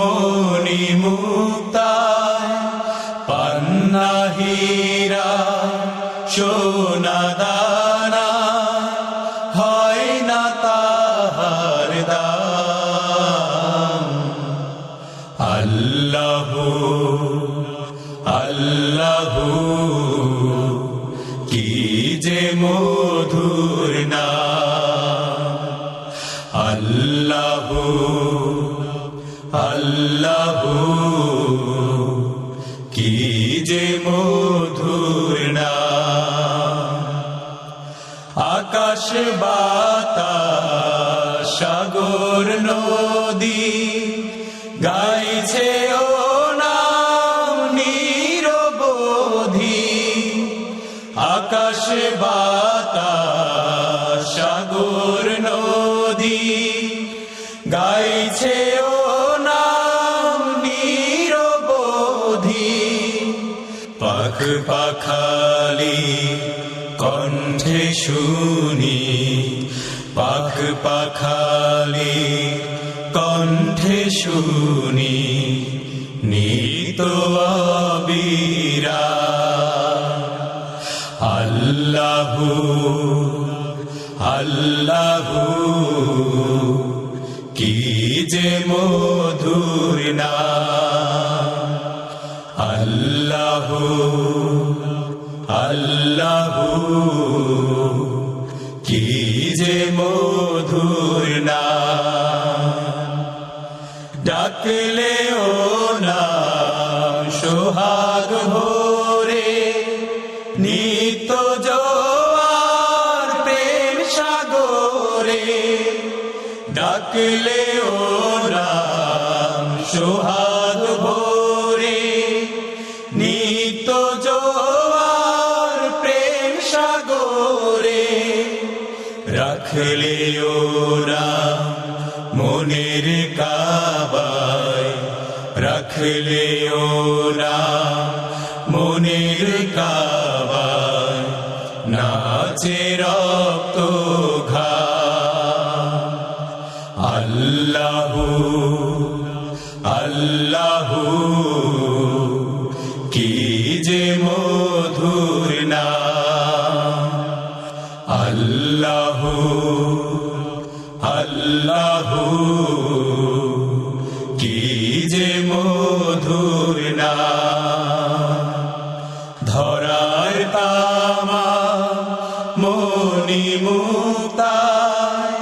মনি মুক্তায় পান্না হীরা সোনা দানা হয় না তাহার দাম। আল্লাহ আল্লাহ আল্লাহ, কি যে মধুর না আকাশ, বাতাস, সাগর, নদী, গাইছে ও নাম নিরবধি। আকাশ, বাতাস, সাগর, নদী, গাইছে পাখালি কণ্ঠে শুনি পাখ পাখালি কণ্ঠে শুনি, নিত আবিরা। আল্লাহু আল্লাহু, কি যে মধুর না আল্লাহু আল্লাহু। কি যে মধুর না ডাকলে ও না, সোহাগ ভোরে নিত জোয়ার প্রেম সাগরে। ডাকলে ও নাম সোহাগ রাখলে ও নাম মনের কাবায়। রাখলে ও নাম মনের কাবায়। নাচে রক্ত আল্লাহু কি যে মধুর না ধরার তামা মনি মুক্তায়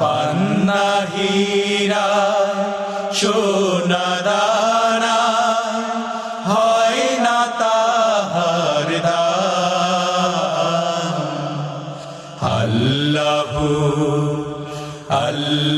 পান্না হীরা সোনা